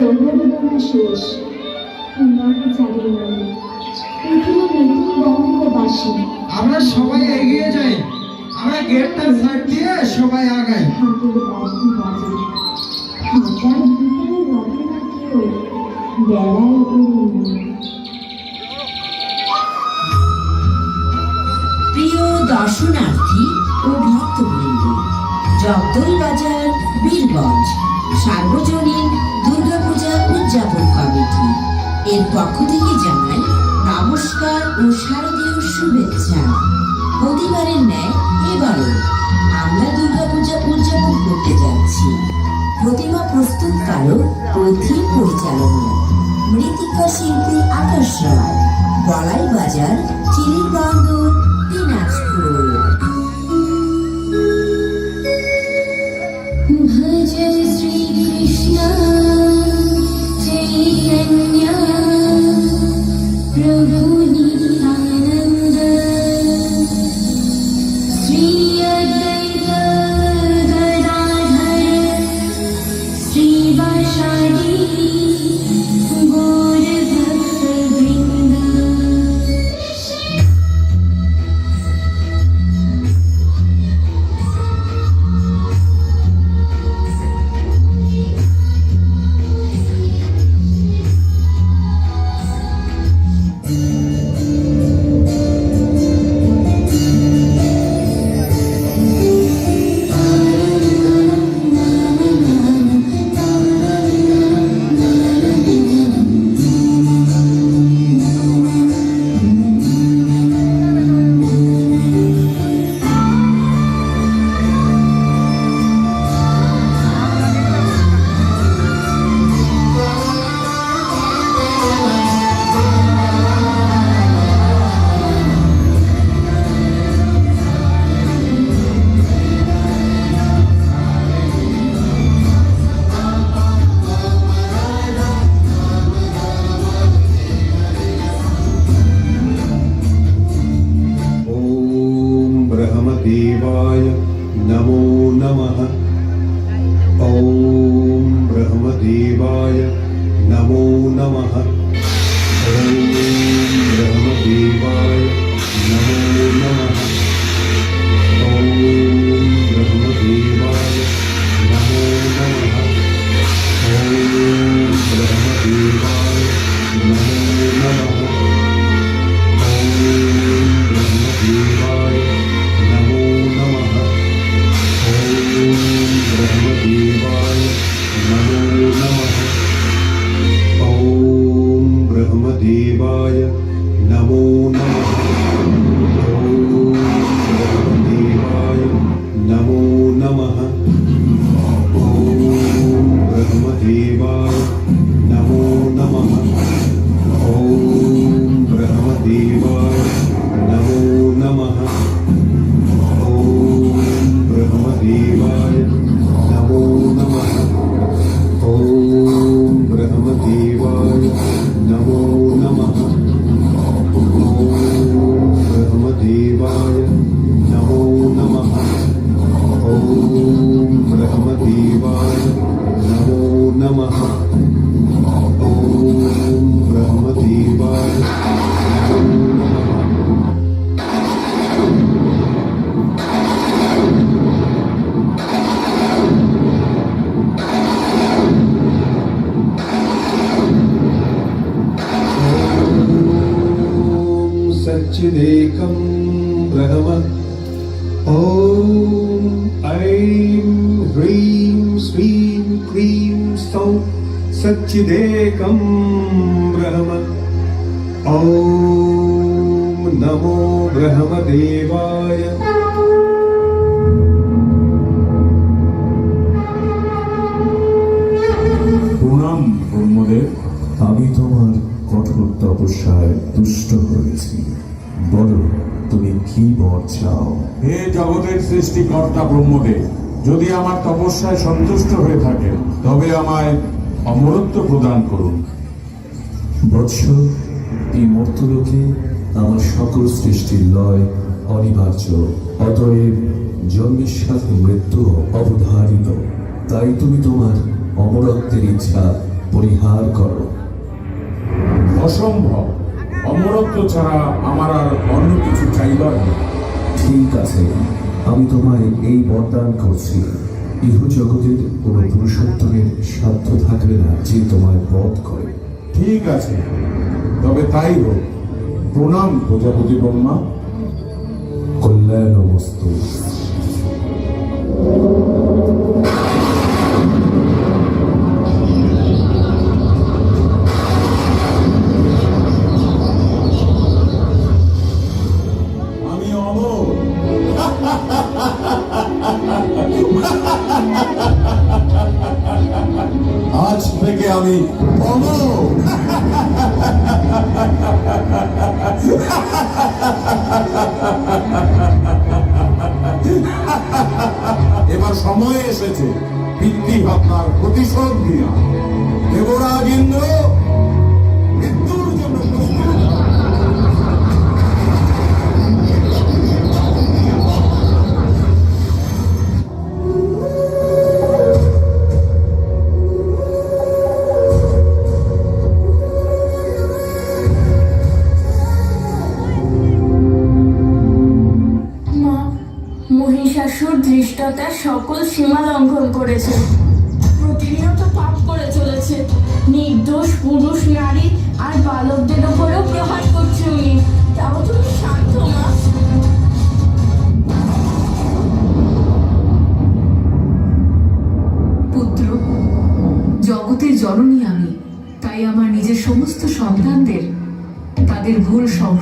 শেষ। পৃথিবী মৃত্যু আমরা সবাই এগিয়ে যাই। আমরা গেটটা সাইড দিয়ে সবাই আগাই। ঠাকুর বাজি বাজে হাজার ভিতরে রবে না কেউ বেড়ায় প্রিয় দর্শনার্থী ও ভক্তবৃন্দ জগদল বাজার বীরগঞ্জ সার্বজনীন কমিটি এর পক্ষ থেকে জানাই নমস্কার ও শারদীয় শুভেচ্ছা। প্রতিবারের ন্যায় এবারও আমরা দুর্গাপূজা উদযাপন করতে যাচ্ছি। প্রতিমা প্রস্তুতকারক ও থিম পরিচালনা মৃত্তিকা শিল্পী আকাশ রায়, বলাই বাজার দিনাজপুর ब्रह्मदेवाय नमो नमः। सच्चिदेकं ब्रह्म ॐ ऐं ह्रीं श्रीं क्लीं सौः सच्चिदेकं ब्रह्म ॐ नमो ब्रह्मदेवाय প্রণাম ব্রহ্মদেব আমি তোমার কঠোর তপস্যায় তুষ্ট হয়েছি বলো তুমি কি বর চাও? হে জগতের সৃষ্টিকর্তা ব্রহ্মদেব যদি আমার তপস্যায় সন্তুষ্ট হয়ে থাকেন তবে আমায় অমরত্ব প্রদান করুন। বৎস এই মর্তলোকে আমার সকল সৃষ্টির লয় অনিবার্য। অতএব জন্মের সাথে মৃত্যু অবধারিত। তাই তুমি তোমার অমরত্বের ইচ্ছা পরিহার করো। অসম্ভব। অমরত্ব ছাড়া আমার আর অন্য কিছু চাইবার নেই ঠিক আছে আমি তোমায় এই বরদান করছি। ইহ জগতের কোন পুরুষোত্তমের সাধ্য থাকবে না যে তোমায় বধ করে। ঠিক আছে তবে তাই হোক। প্রণাম প্রজাপতি ব্রহ্মা কল্যাণ মস্তু আজ থেকে আমি এবার সময় এসেছে পিতৃ ভাবনার প্রতিশোধ নেওয়া। দেবরাজ সকল সীমা লঙ্ঘন করেছে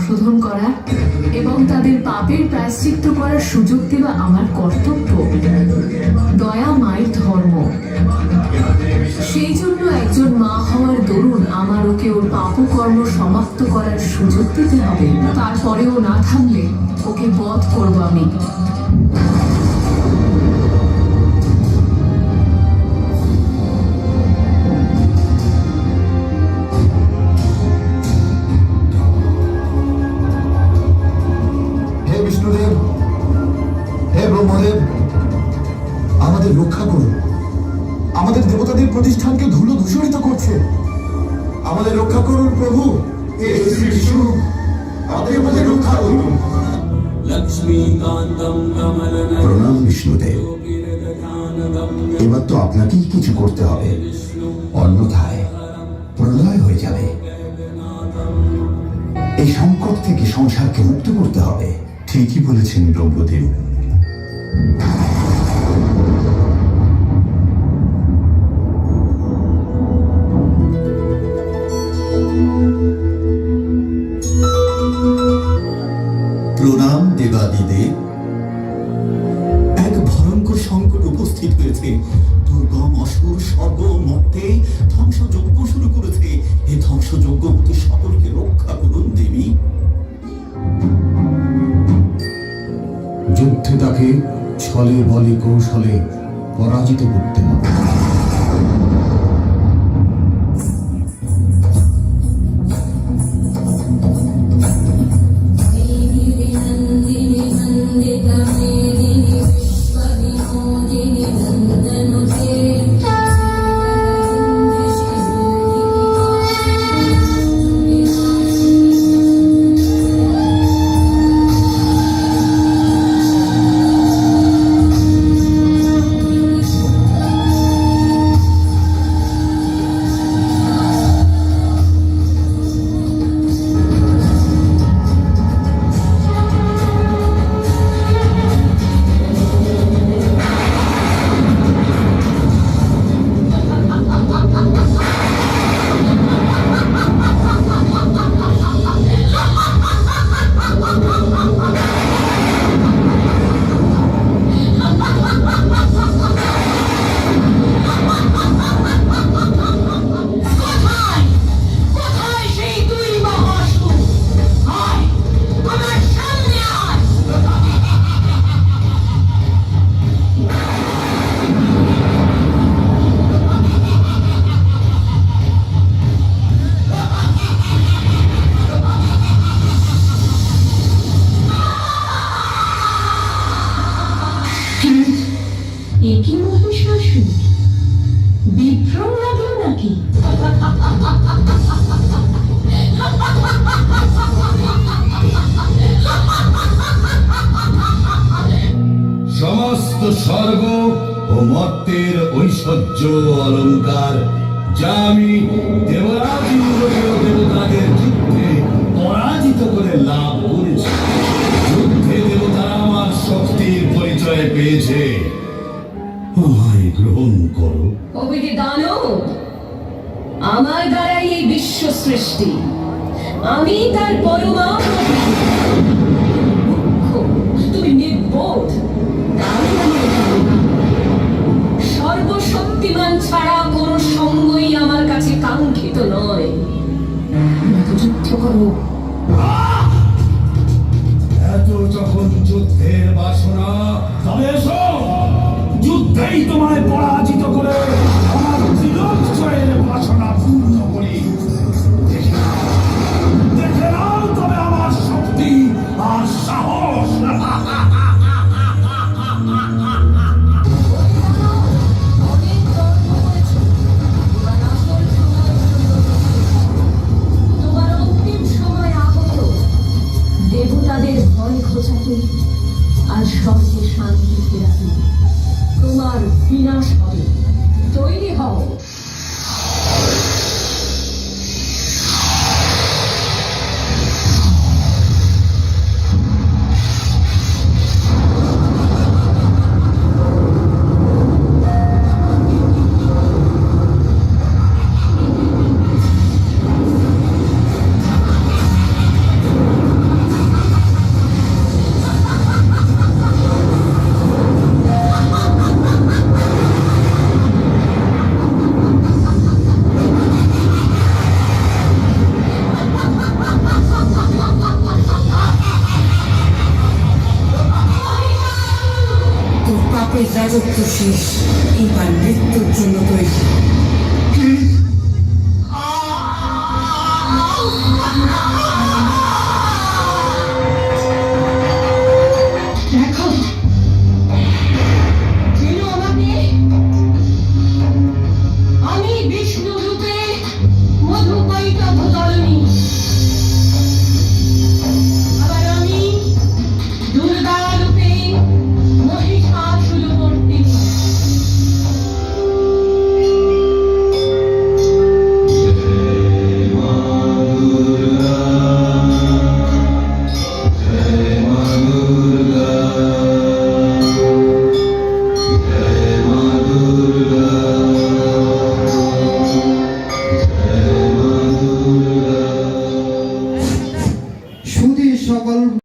সংশোধন করা এবং তাদের পাপের প্রায়শ্চিত্ত করার সুযোগ দেওয়া আমার কর্তব্য। দয়া মায়ের ধর্ম। সেই জন্য একজন মা হওয়ার দরুন আমার ওকে ওর পাপকর্ম সমাপ্ত করার সুযোগ দিতে হবে। তারপরেও না থামলে ওকে বধ করব আমি। বিষ্ণুদেব হে ব্রহ্মদেব আমাদের রক্ষা করুন। আমাদের দেবতাদের প্রতিষ্ঠানকে ধুলো দূষণিত করছে। আমাদের রক্ষা করুন প্রভু। হে বিষ্ণু আমাদের আমাদের রক্ষা করুন। প্রণাম বিষ্ণুদেব। এবার তো আপনাকেই কিছু করতে হবে। অন্যথায় প্রলয় হয়ে যাবে। এই সংকট থেকে সংসারকে মুক্ত করতে হবে। ঠিকই বলেছেন ব্রহ্মদেব প্রণাম দেবাদিদেব এক ভয়ঙ্কর সংকট উপস্থিত হয়েছে। দুর্গম, অসুর, স্বর্গ মর্তে ধ্বংসযজ্ঞ শুরু করেছে। এই ধ্বংসযজ্ঞ সকলকে রক্ষা করুন, দেবী। যুদ্ধে তাকে ছলে বলে কৌশলে পরাজিত করতে হবে। কি মহিষাসুর বিদ্রোহ লাগে নাকি সমস্ত স্বর্গ ও মর্তের ঐশ্বর্য অলঙ্কার, যা আমি দেবরাজ দেবতাদের যুদ্ধে পরাজিত করে লাভ করেছি। যুদ্ধে দেবতারা আমার শক্তির পরিচয় পেয়েছে। গ্রহণ করো। অবিধি দানব আমার দ্বারাই এই বিশ্ব সৃষ্টি। আমি তার পরমা তুমি নির্বোধ। সর্বশক্তিমান ছাড়া কোন সঙ্গই আমার কাছে কাঙ্ক্ষিত নয়। যুদ্ধ করো। রাজত্ব